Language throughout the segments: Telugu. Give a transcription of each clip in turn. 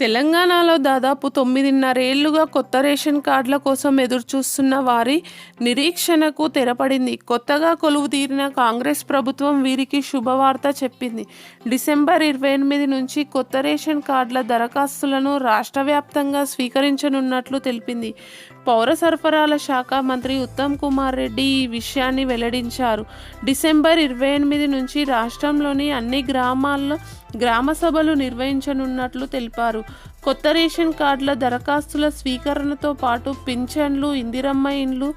తెలంగాణలో దాదాపు తొమ్మిదిన్నరేళ్ళుగా కొత్త రేషన్ కార్డుల కోసం ఎదురుచూస్తున్న వారి నిరీక్షణకు తెరపడింది. కొత్తగా కొలువుదీరిన కాంగ్రెస్ ప్రభుత్వం వీరికి శుభవార్త చెప్పింది. డిసెంబర్ ఇరవై ఎనిమిది నుంచి కొత్త రేషన్ కార్డుల దరఖాస్తులను రాష్ట్ర వ్యాప్తంగా స్వీకరించనున్నట్లు తెలిపింది. పౌర సరఫరాల శాఖ మంత్రి ఉత్తమ్ కుమార్ రెడ్డి ఈ విషయాన్ని వెల్లడించారు. డిసెంబర్ ఇరవై ఎనిమిది నుంచి రాష్ట్రంలోని అన్ని గ్రామాల్లో గ్రామ సభలు నిర్వహించనున్నట్లు తెలిపారు. కొత్త రేషన్ కార్డుల దరఖాస్తుల స్వీకరణతో పాటు పింఛన్లు ఇందిరమ్మ ఇండ్లు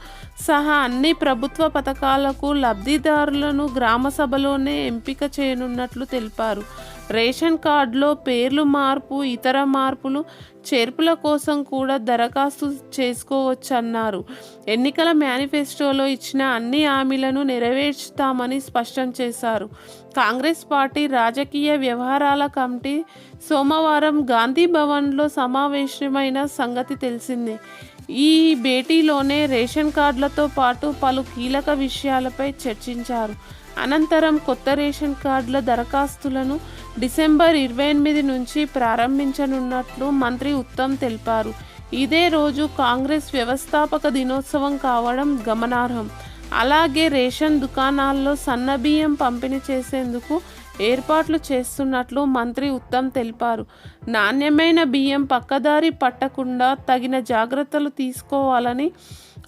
సహా అన్ని ప్రభుత్వ పథకాలకు లబ్ధిదారులను గ్రామ సభలోనే ఎంపిక చేయనున్నట్లు తెలిపారు. రేషన్ కార్డులో పేర్లు మార్పు ఇతర మార్పులు చేర్పుల కోసం కూడా దరఖాస్తు చేసుకోవచ్చన్నారు. ఎన్నికల మేనిఫెస్టోలో ఇచ్చిన అన్ని హామీలను నెరవేర్చుతామని స్పష్టం చేశారు. కాంగ్రెస్ పార్టీ రాజకీయ వ్యవహారాల కమిటీ సోమవారం గాంధీ భవన్లో సమావేశమైన సంగతి తెలిసిందే. ఈ భేటీలోనే రేషన్ కార్డులతో పాటు పలు కీలక విషయాలపై చర్చించారు. అనంతరం కొత్త రేషన్ కార్డుల దరఖాస్తులను డిసెంబర్ ఇరవై ఎనిమిది నుంచి ప్రారంభించనున్నట్లు మంత్రి ఉత్తమ్ తెలిపారు. ఇదే రోజు కాంగ్రెస్ వ్యవస్థాపక దినోత్సవం కావడం గమనార్హం. అలాగే రేషన్ దుకాణాల్లో సన్నబియ్యం పంపిణీ చేసేందుకు ఏర్పాట్లు చేస్తున్నట్లు మంత్రి ఉత్తమ్ తెలిపారు. నాణ్యమైన బియ్యం పక్కదారి పట్టకుండా తగిన జాగ్రత్తలు తీసుకోవాలని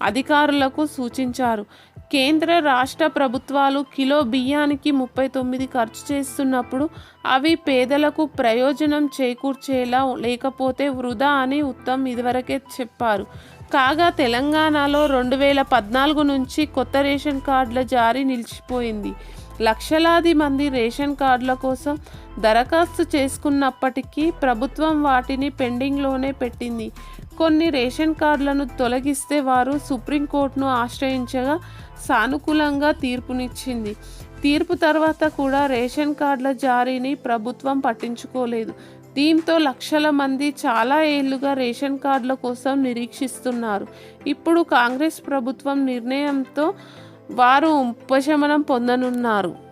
అధికారులకు సూచించారు. కేంద్ర రాష్ట్ర ప్రభుత్వాలు కిలో బియ్యానికి ముప్పై తొమ్మిది ఖర్చు చేస్తున్నప్పుడు అవి పేదలకు ప్రయోజనం చేకూర్చేలా లేకపోతే వృధా అని ఉత్తమ్ ఇదివరకే చెప్పారు. కాగా తెలంగాణలో రెండు వేల పద్నాలుగు నుంచి కొత్త రేషన్ కార్డుల జారీ నిలిచిపోయింది. లక్షలాది మంది రేషన్ కార్డుల కోసం దరఖాస్తు చేసుకున్నప్పటికీ ప్రభుత్వం వాటిని పెండింగ్లోనే పెట్టింది. కొన్ని రేషన్ కార్డులను తొలగిస్తే వారు సుప్రీంకోర్టును ఆశ్రయించగా సానుకూలంగా తీర్పునిచ్చింది. తీర్పు తర్వాత కూడా రేషన్ కార్డుల జారీని ప్రభుత్వం పట్టించుకోలేదు. దీంతో లక్షల మంది చాలా ఏళ్ళుగా రేషన్ కార్డుల కోసం నిరీక్షిస్తున్నారు. ఇప్పుడు కాంగ్రెస్ ప్రభుత్వం నిర్ణయంతో వారు ఉపశమనం పొందనున్నారు.